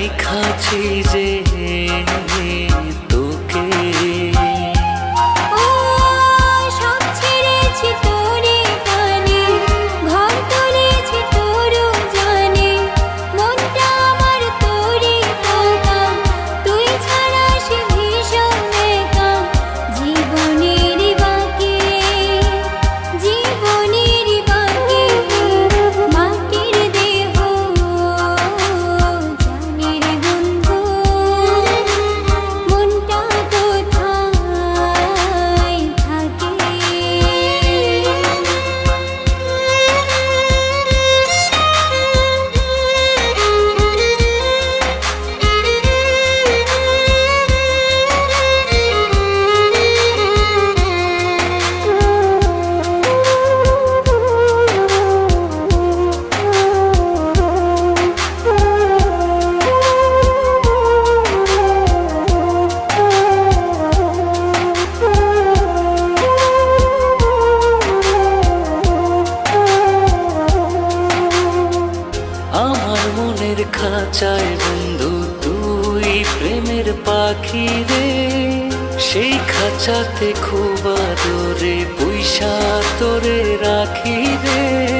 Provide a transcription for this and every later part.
রাইখাছি যে প্রেমের খাঁচায় বন্ধু, তুই প্রেমের পাখি রে। সেই খাঁচাতে খুব আদরে পয়সা তোরে রাখি রে।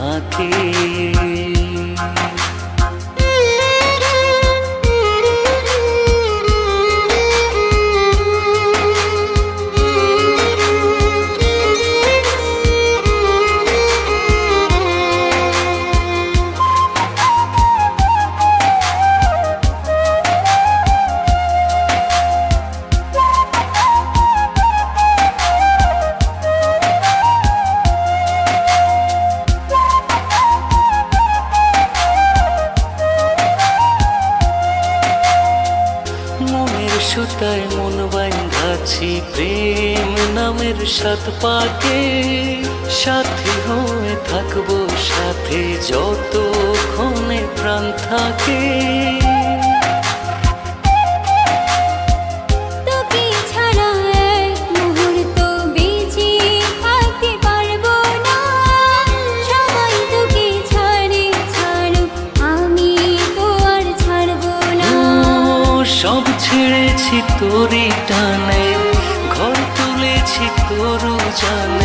থাকে প্রেম নামের সাত পাকে সাথী হয়ে থাকব সাথে যতক্ষণে প্রাণ থাকে। আছি তোর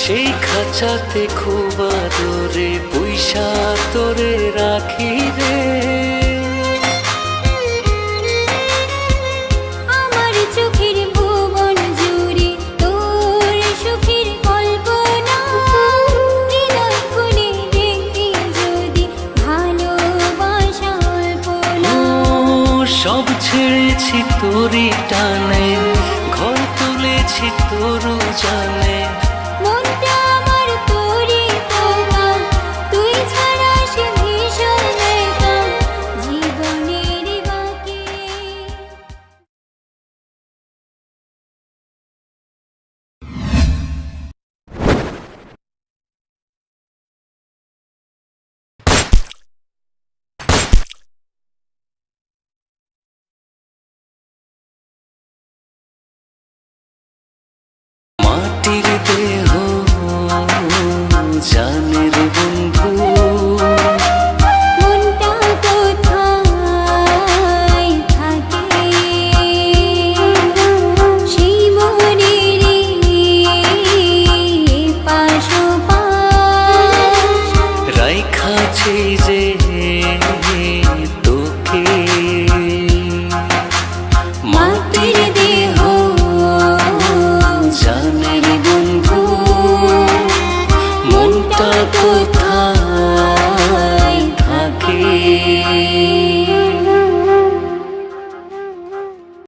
সেই খাঁচাতে খুব আদরে পয়সা তোরে রাখি রে। আমার চোখের ভুবন জুড়ে তোর সুখের কল্পনা। হৃদয় খুলে দেখি যদি ভালোবাসা অল্প সব ছেড়েছি তোরই টানে ঘর তুলেছি তোর জানে। মাটির দেহ জানের বন্ধু